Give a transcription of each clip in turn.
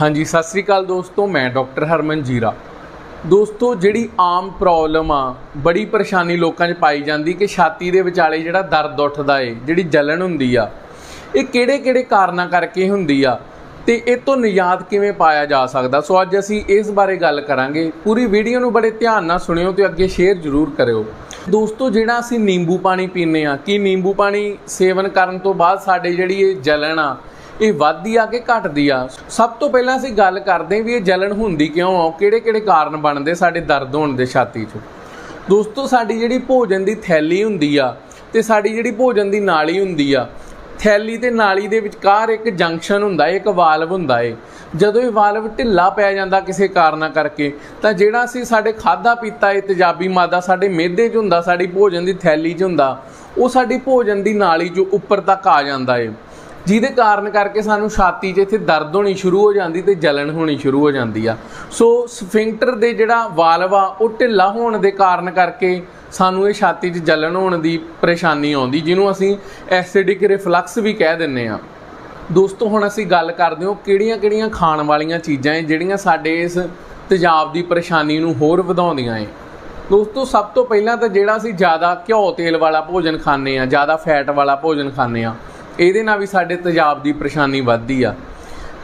ਹਾਂਜੀ, ਸਤਿ ਸ੍ਰੀ ਅਕਾਲ ਦੋਸਤੋ, ਮੈਂ ਡਾਕਟਰ ਹਰਮਨ ਜੀਰਾ। ਦੋਸਤੋ, ਜਿਹੜੀ ਆਮ ਪ੍ਰੋਬਲਮ ਆ, ਬੜੀ ਪਰੇਸ਼ਾਨੀ ਲੋਕਾਂ 'ਚ ਪਾਈ ਜਾਂਦੀ ਕਿ ਛਾਤੀ ਦੇ ਵਿਚਾਲੇ ਜਿਹੜਾ ਦਰਦ ਉੱਠਦਾ ਏ, ਜਿਹੜੀ ਜਲਨ ਹੁੰਦੀ ਆ, ਇਹ ਕਿਹੜੇ-ਕਿਹੜੇ ਕਾਰਨਾਂ ਕਰਕੇ ਹੁੰਦੀ ਆ ਤੇ ਇਹ ਤੋਂ ਨਿਜਾਤ ਕਿਵੇਂ ਪਾਇਆ ਜਾ ਸਕਦਾ? ਸੋ ਅੱਜ ਅਸੀਂ ਇਸ ਬਾਰੇ ਗੱਲ ਕਰਾਂਗੇ। ਪੂਰੀ ਵੀਡੀਓ ਨੂੰ ਬੜੇ ਧਿਆਨ ਨਾਲ ਸੁਣਿਓ ਤੇ ਅੱਗੇ ਸ਼ੇਅਰ ਜ਼ਰੂਰ ਕਰਿਓ। ਦੋਸਤੋ, ਜਿਹੜਾ ਅਸੀਂ ਨਿੰਬੂ ਪਾਣੀ ਪੀਂਦੇ ਆ, ਕੀ ਨਿੰਬੂ ਪਾਣੀ ਸੇਵਨ ਕਰਨ ਤੋਂ ਬਾਅਦ ਸਾਡੇ ਜਿਹੜੀ ਇਹ ਜਲਨ ਆ ਇਹ ਵੱਧਦੀ ਆ ਕਿ ਘਟਦੀ ਆ? ਸਭ ਤੋਂ ਪਹਿਲਾਂ ਅਸੀਂ ਗੱਲ ਕਰਦੇ ਵੀ ਇਹ ਜਲਨ ਹੁੰਦੀ ਕਿਉਂ ਆ? ਕਿਹੜੇ ਕਿਹੜੇ ਕਾਰਨ ਬਣਦੇ ਸਾਡੇ ਦਰਦ ਹੋਣ ਦੇ ਛਾਤੀ 'ਚ? ਦੋਸਤੋ, ਸਾਡੀ ਜਿਹੜੀ ਭੋਜਨ ਦੀ ਥੈਲੀ ਹੁੰਦੀ ਆ ਤੇ ਸਾਡੀ ਜਿਹੜੀ ਭੋਜਨ ਦੀ ਨਾਲੀ ਹੁੰਦੀ ਆ, ਥੈਲੀ ਤੇ ਨਾਲੀ ਦੇ ਵਿਚਕਾਰ ਇੱਕ ਜੰਕਸ਼ਨ ਹੁੰਦਾ ਏ ਇੱਕ ਵਾਲਵ ਹੁੰਦਾ ਏ। ਜਦੋਂ ਇਹ ਵਾਲਵ ਢਿੱਲਾ ਪੈ ਜਾਂਦਾ ਕਿਸੇ ਕਾਰਨਾ ਕਰਕੇ, ਤਾਂ ਜਿਹੜਾ ਅਸੀਂ ਸਾਡੇ ਖਾਦਾ ਪੀਤਾ ਏ, ਤੇਜ਼ਾਬੀ ਮਾਦਾ ਸਾਡੇ ਮਿਹਦੇ 'ਚ ਹੁੰਦਾ, ਸਾਡੀ ਭੋਜਨ ਦੀ ਥੈਲੀ 'ਚ ਹੁੰਦਾ, ਉਹ ਸਾਡੀ ਭੋਜਨ ਦੀ ਨਾਲੀ 'ਚ ਉੱਪਰ ਤੱਕ ਆ ਜਾਂਦਾ ਏ। ਜਿਹਦੇ ਕਾਰਨ ਕਰਕੇ ਸਾਨੂੰ ਛਾਤੀ 'ਚ ਇੱਥੇ ਦਰਦ ਹੋਣੀ ਸ਼ੁਰੂ ਹੋ ਜਾਂਦੀ ਤੇ ਜਲਨ ਹੋਣੀ ਸ਼ੁਰੂ ਹੋ ਜਾਂਦੀ ਆ। ਸੋ ਸਫਿੰਕਟਰ ਦੇ ਜਿਹੜਾ ਵਾਲਵ ਆ, ਉਹ ਢਿੱਲਾ ਹੋਣ ਦੇ ਕਾਰਨ ਕਰਕੇ ਸਾਨੂੰ ਇਹ ਛਾਤੀ 'ਚ ਜਲਨ ਹੋਣ ਦੀ ਪਰੇਸ਼ਾਨੀ ਆਉਂਦੀ, ਜਿਹਨੂੰ ਅਸੀਂ ਐਸਿਡਿਕ ਰਿਫਲਕਸ ਵੀ ਕਹਿ ਦਿੰਨੇ ਆ। ਦੋਸਤੋ, ਹੁਣ ਅਸੀਂ ਗੱਲ ਕਰਦੇ ਹਾਂ ਕਿਹੜੀਆਂ-ਕਿਹੜੀਆਂ ਖਾਣ ਵਾਲੀਆਂ ਚੀਜ਼ਾਂ ਏ ਜਿਹੜੀਆਂ ਸਾਡੇ ਇਸ ਤੇਜ਼ਾਬ ਦੀ ਪਰੇਸ਼ਾਨੀ ਨੂੰ ਹੋਰ ਵਧਾਉਂਦੀਆਂ ਏ। ਦੋਸਤੋ, ਸਭ ਤੋਂ ਪਹਿਲਾਂ ਤਾਂ ਜਿਹੜਾ ਅਸੀਂ ਜ਼ਿਆਦਾ ਘਿਓ ਤੇਲ ਵਾਲਾ ਭੋਜਨ ਖਾਂਦੇ ਆ ਜ਼ਿਆਦਾ ਫੈਟ ਵਾਲਾ ਭੋਜਨ ਖਾਂਦੇ ਆ ਇਹਦੇ ਨਾਲ ਵੀ ਸਾਡੇ ਤੇਜ਼ਾਬ ਦੀ ਪਰੇਸ਼ਾਨੀ ਵੱਧਦੀ ਆ।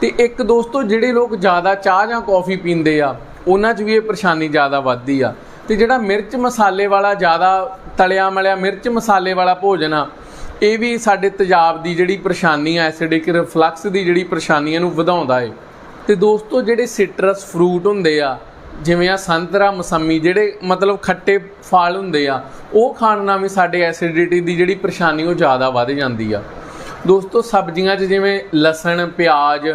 ਤੇ ਇੱਕ ਦੋਸਤੋ, ਜਿਹੜੇ ਲੋਕ ਜ਼ਿਆਦਾ ਚਾਹ ਜਾਂ ਕੌਫੀ ਪੀਂਦੇ ਆ, ਉਹਨਾਂ 'ਚ ਵੀ ਇਹ ਪਰੇਸ਼ਾਨੀ ਜ਼ਿਆਦਾ ਵੱਧਦੀ ਆ। ਤੇ ਜਿਹੜਾ ਮਿਰਚ ਮਸਾਲੇ ਵਾਲਾ ਜ਼ਿਆਦਾ ਤਲਿਆ ਮਲਿਆ ਮਿਰਚ ਮਸਾਲੇ ਵਾਲਾ ਭੋਜਨ ਆ, ਇਹ ਵੀ ਸਾਡੇ ਤੇਜ਼ਾਬ ਦੀ ਜਿਹੜੀ ਪਰੇਸ਼ਾਨੀ ਆ, ਐਸਿਡਿਕ ਰਿਫਲਕਸ ਦੀ ਜਿਹੜੀ ਪਰੇਸ਼ਾਨੀ ਨੂੰ ਵਧਾਉਂਦਾ ਏ। ਤੇ ਦੋਸਤੋ, ਜਿਹੜੇ ਸਿਟਰਸ ਫਰੂਟ ਹੁੰਦੇ ਆ, ਜਿਵੇਂ ਆ ਸੰਤਰਾ ਮਸੰਮੀ, ਜਿਹੜੇ ਮਤਲਬ ਖੱਟੇ ਫਲ ਹੁੰਦੇ ਆ, ਉਹ ਖਾਣ ਨਾਲ ਵੀ ਸਾਡੇ ਐਸਿਡਿਟੀ ਦੀ ਜਿਹੜੀ ਪਰੇਸ਼ਾਨੀ ਉਹ ਜ਼ਿਆਦਾ ਵੱਧ ਜਾਂਦੀ ਆ। ਦੋਸਤੋ, ਸਬਜ਼ੀਆਂ 'ਚ ਜਿਵੇਂ ਲਸਣ, ਪਿਆਜ਼,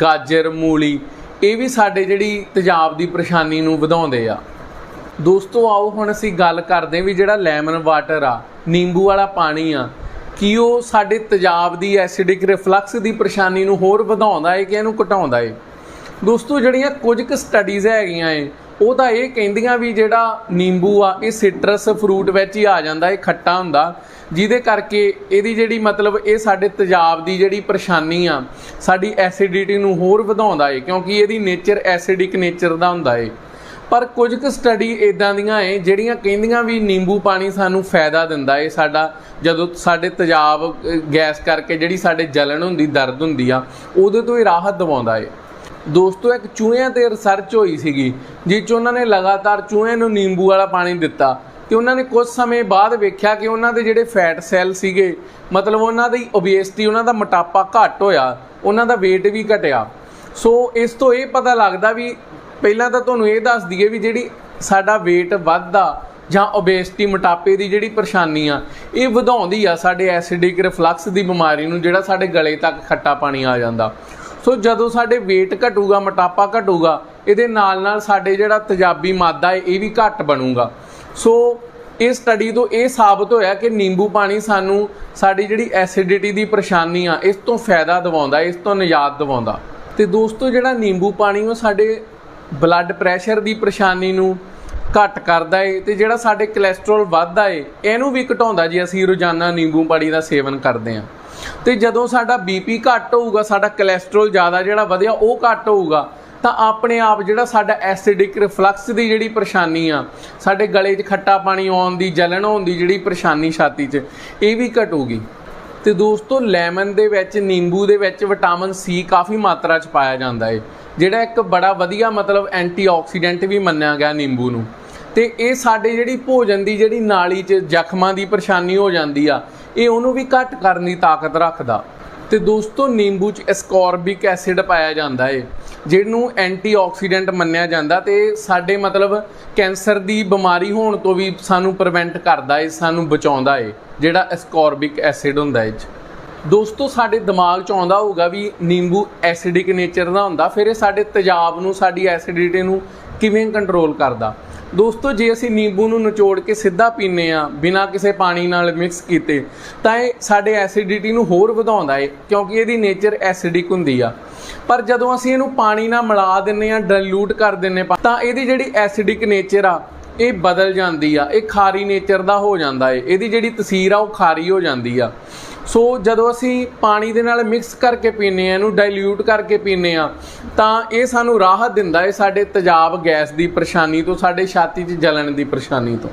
ਗਾਜਰ, ਮੂਲੀ, ਇਹ ਵੀ ਸਾਡੇ ਜਿਹੜੀ ਤੇਜ਼ਾਬ ਦੀ ਪਰੇਸ਼ਾਨੀ ਨੂੰ ਵਧਾਉਂਦੇ ਆ। ਦੋਸਤੋ, ਆਓ ਹੁਣ ਅਸੀਂ ਗੱਲ ਕਰਦੇ ਹਾਂ ਵੀ ਜਿਹੜਾ ਲੈਮਨ ਵਾਟਰ ਆ, ਨਿੰਬੂ ਵਾਲਾ ਪਾਣੀ ਆ, ਕੀ ਉਹ ਸਾਡੇ ਤੇਜ਼ਾਬ ਦੀ ਐਸਿਡਿਕ ਰਿਫਲਕਸ ਦੀ ਪਰੇਸ਼ਾਨੀ ਨੂੰ ਹੋਰ ਵਧਾਉਂਦਾ ਹੈ ਕਿ ਇਹਨੂੰ ਘਟਾਉਂਦਾ ਹੈ ਦੋਸਤੋ, ਜਿਹੜੀਆਂ ਕੁਝ ਕੁ ਸਟੱਡੀਜ਼ ਹੈਗੀਆਂ ਏ ਉਹ ਤਾਂ ਇਹ ਕਹਿੰਦੀਆਂ ਵੀ ਜਿਹੜਾ ਨਿੰਬੂ ਆ, ਇਹ ਸਿਟਰਸ ਫਰੂਟ ਵਿੱਚ ਹੀ ਆ ਜਾਂਦਾ, ਇਹ ਖੱਟਾ ਹੁੰਦਾ। ਜਿਹਦੇ ਕਰਕੇ ਇਹਦੀ ਜਿਹੜੀ ਮਤਲਬ ਇਹ ਸਾਡੇ ਤੇਜ਼ਾਬ ਦੀ ਜਿਹੜੀ ਪਰੇਸ਼ਾਨੀ ਆ, ਸਾਡੀ ਐਸਿਡਿਟੀ ਨੂੰ ਹੋਰ ਵਧਾਉਂਦਾ ਏ, ਕਿਉਂਕਿ ਇਹਦੀ ਨੇਚਰ ਐਸਿਡਿਕ ਨੇਚਰ ਦਾ ਹੁੰਦਾ ਏ। ਪਰ ਕੁਝ ਕੁ ਸਟੱਡੀ ਇਦਾਂ ਦੀਆਂ ਏ, ਜਿਹੜੀਆਂ ਕਹਿੰਦੀਆਂ ਵੀ ਨਿੰਬੂ ਪਾਣੀ ਸਾਨੂੰ ਫਾਇਦਾ ਦਿੰਦਾ ਏ, ਸਾਡਾ ਜਦੋਂ ਸਾਡੇ ਤੇਜ਼ਾਬ ਗੈਸ ਕਰਕੇ ਜਿਹੜੀ ਸਾਡੇ ਜਲਨ ਹੁੰਦੀ, ਦਰਦ ਹੁੰਦੀ ਆ, ਉਹਦੇ ਤੋਂ ਹੀ ਰਾਹਤ ਦਿਵਾਉਂਦਾ ਏ। ਦੋਸਤੋ, ਇੱਕ ਚੂਹਿਆਂ ਤੇ ਰਿਸਰਚ ਹੋਈ ਸੀਗੀ ਜਿਸ 'ਚ ਉਹਨਾਂ ਨੇ ਲਗਾਤਾਰ ਚੂਹਿਆਂ ਨੂੰ ਨਿੰਬੂ ਵਾਲਾ ਪਾਣੀ ਦਿੱਤਾ ਤੇ ਉਹਨਾਂ ਨੇ ਕੁਝ ਸਮੇਂ ਬਾਅਦ ਵੇਖਿਆ ਕਿ ਉਹਨਾਂ ਦੇ ਜਿਹੜੇ ਫੈਟ ਸੈੱਲ ਸੀਗੇ, ਮਤਲਬ ਉਹਨਾਂ ਦੀ ਓਬੇਸਿਟੀ ਉਹਨਾਂ ਦਾ ਮੋਟਾਪਾ ਘੱਟ ਹੋਇਆ, ਉਹਨਾਂ ਦਾ weight ਵੀ ਘਟਿਆ। ਸੋ, ਇਸ ਤੋਂ ਇਹ ਪਤਾ ਲੱਗਦਾ ਵੀ ਪਹਿਲਾਂ ਤਾਂ ਤੁਹਾਨੂੰ ਇਹ ਦੱਸ ਦਈਏ ਵੀ ਜਿਹੜੀ ਸਾਡਾ weight ਵੱਧਦਾ ਜਾਂ ਓਬੇਸਿਟੀ ਮੋਟਾਪੇ ਦੀ ਜਿਹੜੀ ਪਰੇਸ਼ਾਨੀ ਆ, ਇਹ ਵਧਾਉਂਦੀ ਆ ਸਾਡੇ ਐਸਿਡਿਕ ਰਿਫਲਕਸ ਦੀ ਬਿਮਾਰੀ ਨੂੰ, ਜਿਹੜਾ ਸਾਡੇ ਗਲੇ ਤੱਕ ਖੱਟਾ ਪਾਣੀ ਆ ਜਾਂਦਾ। ਸੋ ਜਦੋਂ ਸਾਡੇ weight ਘਟੂਗਾ, ਮੋਟਾਪਾ ਘਟੂਗਾ, ਇਹਦੇ ਨਾਲ ਨਾਲ ਸਾਡੇ ਜਿਹੜਾ ਤਜਾਬੀ ਮਾਦਾ ਹੈ, ਇਹ ਵੀ ਘੱਟ ਬਣੂਗਾ। ਸੋ ਇਹ ਸਟੱਡੀ ਤੋਂ ਇਹ ਸਾਬਤ ਹੋਇਆ ਕਿ ਨਿੰਬੂ ਪਾਣੀ ਸਾਨੂੰ ਸਾਡੀ ਜਿਹੜੀ ਐਸਿਡਿਟੀ ਦੀ ਪਰੇਸ਼ਾਨੀ ਆ, ਇਸ ਤੋਂ ਫਾਇਦਾ ਦਿਵਾਉਂਦਾ, ਇਸ ਤੋਂ ਨਿਜਾਤ ਦਿਵਾਉਂਦਾ। ਤੇ ਦੋਸਤੋ, ਜਿਹੜਾ ਨਿੰਬੂ ਪਾਣੀ ਉਹ ਸਾਡੇ ਬਲੱਡ ਪ੍ਰੈਸ਼ਰ ਦੀ ਪਰੇਸ਼ਾਨੀ ਨੂੰ ਘੱਟ ਕਰਦਾ ਏ ਤੇ ਜਿਹੜਾ ਸਾਡੇ ਕੋਲੇਸਟ੍ਰੋਲ ਵੱਧਦਾ ਏ, ਇਹਨੂੰ ਵੀ ਘਟਾਉਂਦਾ ਜੇ ਅਸੀਂ ਰੋਜ਼ਾਨਾ ਨਿੰਬੂ ਪਾਣੀ ਦਾ ਸੇਵਨ ਕਰਦੇ ਹਾਂ ਤੇ ਜਦੋਂ ਸਾਡਾ ਬੀਪੀ ਘੱਟ ਹੋਊਗਾ, ਸਾਡਾ ਕੋਲੇਸਟ੍ਰੋਲ ਜ਼ਿਆਦਾ ਜਿਹੜਾ ਵਧਿਆ, ਉਹ ਘੱਟ ਹੋਊਗਾ, ਤਾਂ ਆਪਣੇ ਆਪ ਜਿਹੜਾ ਸਾਡਾ ਐਸਿਡਿਕ ਰਿਫਲਕਸ ਦੀ ਜਿਹੜੀ ਪਰੇਸ਼ਾਨੀ ਆ, ਸਾਡੇ ਗਲੇ 'ਚ ਖੱਟਾ ਪਾਣੀ ਆਉਣ ਦੀ, ਜਲਣ ਹੋਣ ਦੀ ਜਿਹੜੀ ਪਰੇਸ਼ਾਨੀ ਛਾਤੀ 'ਚ, ਇਹ ਵੀ ਘਟੂਗੀ। ਤੇ ਦੋਸਤੋ ਲੈਮਨ ਦੇ ਵਿੱਚ, ਨਿੰਬੂ ਦੇ ਵਿੱਚ ਵਿਟਾਮਿਨ ਸੀ ਕਾਫੀ ਮਾਤਰਾ 'ਚ ਪਾਇਆ ਜਾਂਦਾ ਏ, ਜਿਹੜਾ ਇੱਕ ਬੜਾ ਵਧੀਆ ਮਤਲਬ ਐਂਟੀਆਕਸੀਡੈਂਟ ਵੀ ਮੰਨਿਆ ਗਿਆ ਨਿੰਬੂ ਨੂੰ। ਤੇ ਇਹ ਸਾਡੇ ਜਿਹੜੀ ਭੋਜਨ ਦੀ ਜਿਹੜੀ ਨਾਲੀ 'ਚ ਜ਼ਖਮਾਂ ਦੀ ਪਰੇਸ਼ਾਨੀ ਹੋ ਜਾਂਦੀ ਆ ਇਹ ਉਹਨੂੰ ਵੀ ਘੱਟ ਕਰਨ ਦੀ ਤਾਕਤ ਰੱਖਦਾ। ਤੇ ਦੋਸਤੋ, ਨਿੰਬੂ 'ਚ ਐਸਕੋਰਬਿਕ ਐਸਿਡ ਪਾਇਆ ਜਾਂਦਾ ਏ, ਜਿਹਨੂੰ ਐਂਟੀਆਕਸੀਡੈਂਟ ਮੰਨਿਆ ਜਾਂਦਾ ਤੇ ਸਾਡੇ ਮਤਲਬ ਕੈਂਸਰ ਦੀ ਬਿਮਾਰੀ ਹੋਣ ਤੋਂ ਵੀ ਸਾਨੂੰ ਪ੍ਰੀਵੈਂਟ ਕਰਦਾ ਏ, ਸਾਨੂੰ ਬਚਾਉਂਦਾ ਏ, ਜਿਹੜਾ ਐਸਕੋਰਬਿਕ ਐਸਿਡ ਹੁੰਦਾ ਏ 'ਚ। ਦੋਸਤੋ, ਸਾਡੇ ਦਿਮਾਗ 'ਚ ਆਉਂਦਾ ਹੋਊਗਾ ਵੀ ਨਿੰਬੂ ਐਸਿਡਿਕ ਨੇਚਰ ਦਾ ਹੁੰਦਾ, ਫਿਰ ਇਹ ਸਾਡੇ ਤੇਜ਼ਾਬ ਨੂੰ, ਸਾਡੀ ਐਸਿਡਿਟੀ ਨੂੰ ਕਿਵੇਂ ਕੰਟਰੋਲ ਕਰਦਾ। ਦੋਸਤੋ, ਜੇ ਅਸੀਂ ਨਿੰਬੂ ਨੂੰ ਨਿਚੋੜ ਕੇ ਸਿੱਧਾ ਪੀਨੇ ਆ ਬਿਨਾਂ ਕਿਸੇ ਪਾਣੀ ਨਾਲ ਮਿਕਸ ਕੀਤੇ, ਤਾਂ ਇਹ ਸਾਡੇ ਐਸਿਡਿਟੀ ਨੂੰ ਹੋਰ ਵਧਾਉਂਦਾ ਏ, ਕਿਉਂਕਿ ਇਹਦੀ ਨੇਚਰ ਐਸਿਡਿਕ ਹੁੰਦੀ ਆ। ਪਰ ਜਦੋਂ ਅਸੀਂ ਇਹਨੂੰ ਪਾਣੀ ਨਾਲ ਮਿਲਾ ਦਿੰਨੇ ਆ ਡਾਇਲੂਟ ਕਰ ਦਿੰਨੇ ਪਾ- ਤਾਂ ਇਹਦੀ ਜਿਹੜੀ ਐਸਿਡਿਕ ਨੇਚਰ ਆ ਇਹ ਬਦਲ ਜਾਂਦੀ ਆ, ਇਹ ਖਾਰੀ ਨੇਚਰ ਦਾ ਹੋ ਜਾਂਦਾ ਏ। ਇਹਦੀ ਜਿਹੜੀ ਤਸੀਰ ਆ, ਉਹ ਖਾਰੀ ਹੋ ਜਾਂਦੀ ਆ। ਸੋ ਜਦੋਂ ਅਸੀਂ ਪਾਣੀ ਦੇ ਨਾਲ ਮਿਕਸ ਕਰਕੇ ਪੀਨੇ ਆ, ਇਹਨੂੰ ਡਾਈਲਿਊਟ ਕਰਕੇ ਪੀਨੇ ਆ, ਤਾਂ ਇਹ ਸਾਨੂੰ ਰਾਹਤ ਦਿੰਦਾ ਏ ਸਾਡੇ ਤੇਜ਼ਾਬ ਗੈਸ ਦੀ ਪਰੇਸ਼ਾਨੀ ਤੋਂ, ਸਾਡੇ ਛਾਤੀ 'ਚ ਜਲਣ ਦੀ ਪਰੇਸ਼ਾਨੀ ਤੋਂ।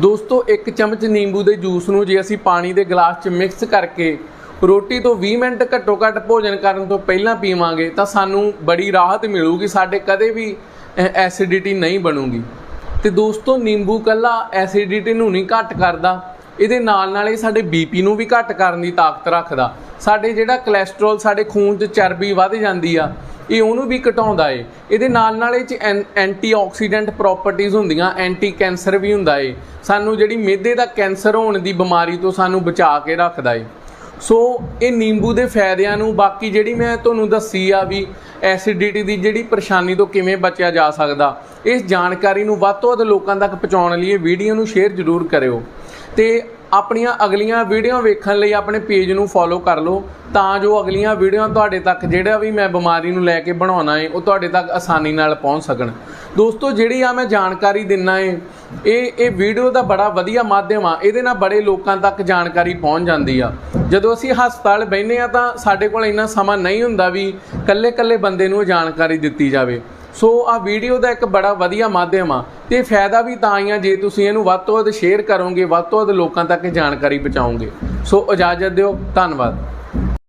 ਦੋਸਤੋ, ਇੱਕ ਚਮਚ ਨਿੰਬੂ ਦੇ ਜੂਸ ਨੂੰ ਜੇ ਅਸੀਂ ਪਾਣੀ ਦੇ ਗਲਾਸ 'ਚ ਮਿਕਸ ਕਰਕੇ ਰੋਟੀ ਤੋਂ 20 ਮਿੰਟ ਘੱਟੋ ਘੱਟ ਭੋਜਨ ਕਰਨ ਤੋਂ ਪਹਿਲਾਂ ਪੀਵਾਂਗੇ, ਤਾਂ ਸਾਨੂੰ ਬੜੀ ਰਾਹਤ ਮਿਲੂਗੀ, ਸਾਡੇ ਕਦੇ ਵੀ ਐਸਿਡਿਟੀ ਨਹੀਂ ਬਣੂਗੀ। ਤੇ ਦੋਸਤੋ, ਨਿੰਬੂ ਕੱਲਾ ਐਸਿਡਿਟੀ ਨੂੰ ਨਹੀਂ ਘੱਟ ਕਰਦਾ। ਇਹਦੇ ਨਾਲ ਨਾਲ ਇਹ ਸਾਡੇ ਬੀਪੀ ਨੂੰ ਵੀ ਘੱਟ ਕਰਨ ਦੀ ਤਾਕਤ ਰੱਖਦਾ। ਸਾਡੇ ਜਿਹੜਾ ਕੋਲੇਸਟ੍ਰੋਲ ਸਾਡੇ ਖੂਨ 'ਚ ਚਰਬੀ ਵੱਧ ਜਾਂਦੀ ਆ, ਇਹ ਉਹਨੂੰ ਵੀ ਘਟਾਉਂਦਾ ਏ। ਇਹਦੇ ਨਾਲ ਨਾਲ ਇਹ 'ਚ ਐਨ- ਐਂਟੀਆਕਸੀਡੈਂਟ ਪ੍ਰੋਪਰਟੀਆਂ ਹੁੰਦੀਆਂ ਐਂਟੀ ਕੈਂਸਰ ਵੀ ਹੁੰਦਾ ਏ। ਸਾਨੂੰ ਜਿਹੜੀ ਮਿਹਦੇ ਦਾ ਕੈਂਸਰ ਹੋਣ ਦੀ ਬਿਮਾਰੀ ਤੋਂ ਸਾਨੂੰ ਬਚਾ ਕੇ ਰੱਖਦਾ ਏ। ਸੋ ਇਹ ਨਿੰਬੂ ਦੇ ਫਾਇਦਿਆਂ ਨੂੰ ਬਾਕੀ ਜਿਹੜੀ ਮੈਂ ਤੁਹਾਨੂੰ ਦੱਸੀ ਆ ਵੀ ਐਸਿਡਿਟੀ ਦੀ ਜਿਹੜੀ ਪਰੇਸ਼ਾਨੀ ਤੋਂ ਕਿਵੇਂ ਬਚਿਆ ਜਾ ਸਕਦਾ, ਇਸ ਜਾਣਕਾਰੀ ਨੂੰ ਵੱਧ ਤੋਂ ਵੱਧ ਲੋਕਾਂ ਤੱਕ ਪਹੁੰਚਾਉਣ ਲਈ ਇਹ ਵੀਡੀਓ ਨੂੰ ਸ਼ੇਅਰ ਜ਼ਰੂਰ ਕਰਿਓ। ਤੇ ਆਪਣੀਆਂ ਅਗਲੀਆਂ ਵੀਡੀਓ ਵੇਖਣ ਲਈ ਆਪਣੇ ਪੇਜ ਨੂੰ ਫੋਲੋ ਕਰ ਲਓ, ਤਾਂ ਜੋ ਅਗਲੀਆਂ ਵੀਡੀਓ ਤੁਹਾਡੇ ਤੱਕ ਜਿਹੜਾ ਵੀ ਮੈਂ ਬਿਮਾਰੀ ਨੂੰ ਲੈ ਕੇ ਬਣਾਉਣਾ ਹੈ ਉਹ ਤੁਹਾਡੇ ਤੱਕ ਆਸਾਨੀ ਨਾਲ ਪਹੁੰਚ ਸਕਣ। ਦੋਸਤੋ, ਜਿਹੜੀ ਆ ਮੈਂ ਜਾਣਕਾਰੀ ਦਿੰਨਾ ਹੈ ਇਹ ਇਹ ਵੀਡੀਓ ਦਾ ਬੜਾ ਵਧੀਆ ਮਾਧਿਅਮ ਆ, ਇਹਦੇ ਨਾਲ ਬੜੇ ਲੋਕਾਂ ਤੱਕ ਜਾਣਕਾਰੀ ਪਹੁੰਚ ਜਾਂਦੀ ਆ। ਜਦੋਂ ਅਸੀਂ ਹਸਪਤਾਲ ਬੈਠੇ ਆ ਤਾਂ ਸਾਡੇ ਕੋਲ ਇੰਨਾ ਸਮਾਂ ਨਹੀਂ ਹੁੰਦਾ ਵੀ ਕੱਲੇ ਕੱਲੇ ਬੰਦੇ ਨੂੰ ਇਹ ਜਾਣਕਾਰੀ ਦਿੱਤੀ ਜਾਵੇ। ਸੋ ਆ ਵੀਡੀਓ ਦਾ ਇੱਕ ਬੜਾ ਵਧੀਆ ਮਾਧਿਅਮ ਆ ਤੇ ਫਾਇਦਾ ਵੀ ਤਾਂ ਹੀ ਆ ਜੇ ਤੁਸੀਂ ਇਹਨੂੰ ਵੱਧ ਤੋਂ ਵੱਧ ਸ਼ੇਅਰ ਕਰੋਗੇ, ਵੱਧ ਤੋਂ ਵੱਧ ਲੋਕਾਂ ਤੱਕ ਜਾਣਕਾਰੀ ਪਹੁੰਚਾਓਗੇ। ਸੋ ਇਜਾਜ਼ਤ ਦਿਓ, ਧੰਨਵਾਦ।